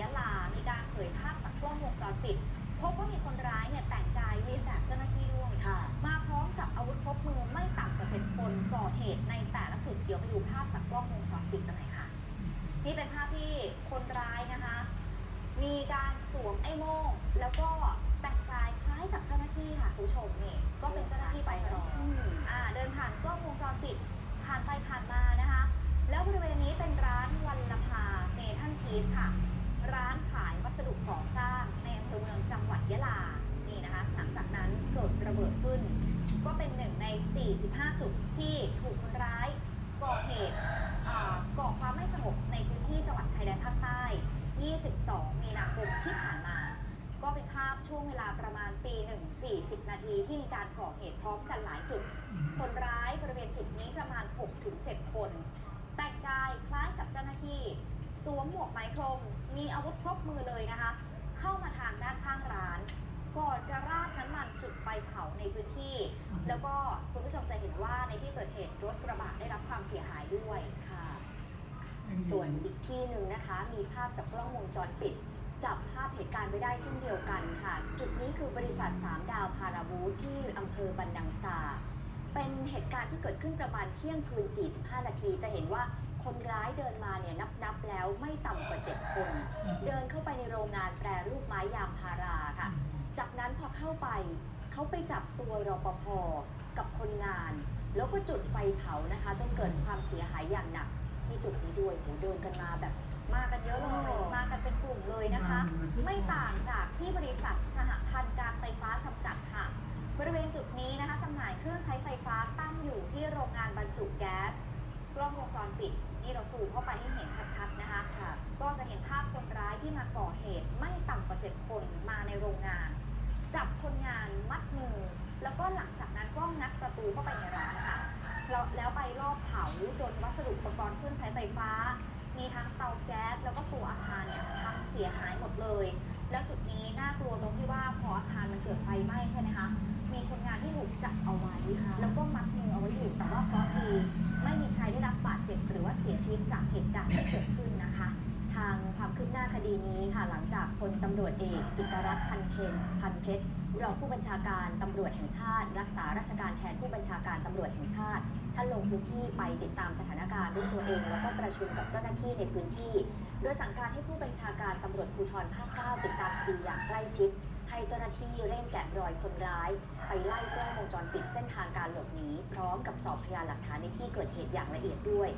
ยะลา มีการเผยภาพจากกล้องวงจรปิด พบว่ามีคนร้ายเนี่ยแต่งกายเลียนแบบเจ้าหน้าที่ด้วยค่ะมาพร้อมกับอาวุธครบมือไม่ต่ำกว่าเจ็ดคนก่อเหตุในแต่ละจุดเดี๋ยวไปดูภาพจากกล้องวงจรปิดกันหน่อยค่ะ นี่เป็นภาพที่คนร้ายนะคะ มีการสวมไอ้โม่งแล้วก็แต่งกายคล้ายกับเจ้าหน้าที่ค่ะคุณผู้ชมนี่ก็เป็นเจ้าหน้าที่ไปรออืมอ่าเดินผ่านกล้องวงจรปิดผ่านไปผ่านมานะคะ แล้วบริเวณนี้เป็นร้านวันละพาเนทันชีสค่ะ 45 จุดที่ถูกคนร้ายก่อเหตุก่อความไม่สงบในพื้นที่จังหวัดชายแดนภาคใต้ 22 มีนาคมที่ผ่านมา ก็เป็นภาพช่วงเวลาประมาณตีหนึ่ง40 นาทีที่มีการก่อเหตุพร้อมกันหลายจุด คนร้ายบริเวณจุดนี้ประมาณ 6-7 คน แต่งกายคล้ายกับเจ้าหน้าที่สวมหมวกไหมพรม มีอาวุธครบมือเลยนะคะ เข้ามาทางด้านข้างร้านจะราดน้ำมันจุดไฟเผา ในพื้นที่ แล้วก็คุณผู้ชมจะเห็นว่าในที่เกิดเหตุรถกระบะได้รับความเสียหายด้วยค่ะ ส่วนอีกที่หนึ่งนะคะ มีภาพจากกล้องวงจรปิด จับภาพเหตุการณ์ไว้ได้เช่นเดียวกันค่ะ จุดนี้คือบริษัท 3 ดาวพาราบูธที่อำเภอบันดังสตาร์เป็นเหตุการณ์ที่เกิดขึ้นประมาณเที่ยงคืน 45 นาที จะเห็นว่าคนร้ายเดินมาเนี่ยนับนับๆแล้วไม่ต่ำกว่า 7 คน เดินเข้าไปในโรงงานแปรรูปไม้ยางพาราค่ะ จากนั้นพอเข้าไป เขาไปจับตัวรปภกับคนงาน แล้วก็จุดไฟเผานะคะ จนเกิดความเสียหายอย่างหนักที่จุดนี้ด้วยโหเดินกันมาแบบมากันเยอะเลยมากันเป็นกลุ่มเลยนะคะ ไม่ต่างจากที่บริษัทสหพันธ์การไฟฟ้าจำกัดค่ะ บริเวณจุดนี้นะคะจำหน่ายเครื่องใช้ไฟฟ้าตั้งอยู่ที่โรงงานบรรจุแก๊สกล้องวงจรปิด นี่เราซูมเข้าไปให้เห็นชัดๆนะคะค่ะก็จะเห็นภาพคนร้ายที่มาก่อเหตุไม่ต่ำกว่า 7 คนมาในโรงงาน จับคนงานมัดมือ แล้วก็หลังจากนั้นก็งัดประตูเข้าไปในร้านค่ะแล้วแล้วไปรอบเผาจนวัสดุอุปกรณ์เครื่องใช้ไฟฟ้า มีทั้งเตาแก๊สแล้วก็ตัวอาคารเนี่ยพังเสียหายหมดเลย แล้วจุดนี้น่ากลัวตรงที่ว่าพออาคารมันเกิดไฟไหม้ใช่ไหมคะมีคนงานที่ถูกจับเอาไว้ค่ะแล้วก็มัดมือเอาไว้อยู่แต่ว่าเคราะห์ดีไม่มีใครได้รับบาดเจ็บหรือว่าเสียชีวิตจากเหตุการณ์ที่เกิดขึ้นนะคะทาง คืบหน้าคดีนี้ค่ะหลังจากพลตำรวจเอกกิตรัตน์พันเพนพันเพชรรองผู้บัญชาการตำรวจแห่งชาติ รักษาราชการแทนผู้บัญชาการตำรวจแห่งชาติ ท่านลงพื้นที่ไปติดตามสถานการณ์ด้วยตัวเอง แล้วก็ประชุมกับเจ้าหน้าที่ในพื้นที่ โดยสั่งการให้ผู้บัญชาการตำรวจภูธรภาค 9 ติดตามคดีอย่างใกล้ชิด เจ้าหน้าที่เร่งแกะรอยคนร้าย ไปไล่กล้องวงจรปิดเส้นทางการหลบหนีพร้อมกับสอบพยานหลักฐานในที่เกิดเหตุอย่างละเอียดด้วย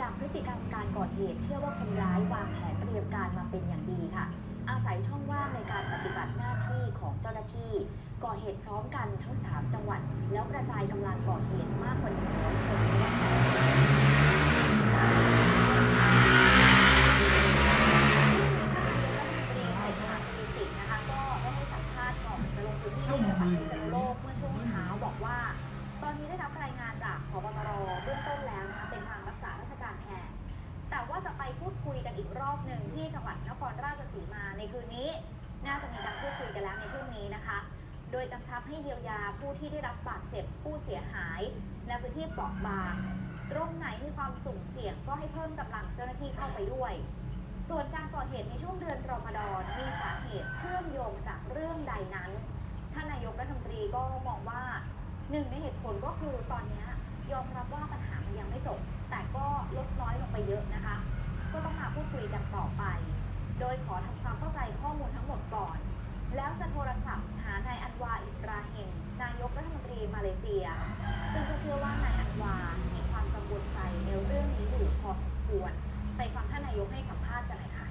จากพฤติกรรมการก่อเหตุ เชื่อว่าคนร้ายวางแผนเตรียมการมาเป็นอย่างดีค่ะ อาศัยช่องว่างในการปฏิบัติหน้าที่ของเจ้าหน้าที่ ก่อเหตุพร้อมกันทั้ง 3 จังหวัด แล้วกระจายกำลังก่อเหตุมากกว่า100คนด้วยกัน ท่านนายกรัฐมนตรีเศรษฐาทวีสินนะคะก็ได้ให้สัมภาษณ์ก่อนจะลงพื้น ที่จังหวัดพิษณุโลกเมื่อช่วงเช้าบอกว่า ตอนนี้ได้รับรายงานจากพบตรเบื้องต้นแล้วนะคะเป็นทางรักษาราชการแทนแต่ว่าจะไปพูดคุยกันอีกรอบหนึ่งที่จังหวัดนครราชสีมาในคืนนี้ น่าจะมีการพูดคุยกันแล้วในช่วงนี้นะคะ โดยกำชับให้เยียวยาผู้ที่ได้รับบาดเจ็บผู้เสียหาย และพื้นที่เปราะบาง ตรงไหนมีความสุ่มเสี่ยงก็ให้เพิ่มกำลังเจ้าหน้าที่เข้าไปด้วยส่วนการก่อเหตุในช่วงเดือนรอมฎอนมีสาเหตุเชื่อมโยงจากเรื่องใดนั้น ท่านนายกรัฐมนตรีก็มองว่าหนึ่งในเหตุผลก็คือตอนนี้ยยอมรับว่าปัญหามันยังไม่จบ แต่ก็ลดน้อยลงไปเยอะนะคะ ก็ต้องมาพูดคุยกันต่อไป โดยขอทำความเข้าใจข้อมูลทั้งหมดก่อน แล้วจะโทรศัพท์หานายอันวาอิบราฮิมนายกรัฐมนตรีมาเลเซีย ซึ่งก็เชื่อว่านายอันวา มีความกังวลใจในเรื่องนี้อยู่พอสมควร ไปฟังท่านนายกให้สัมภาษณ์กันหน่อยค่ะ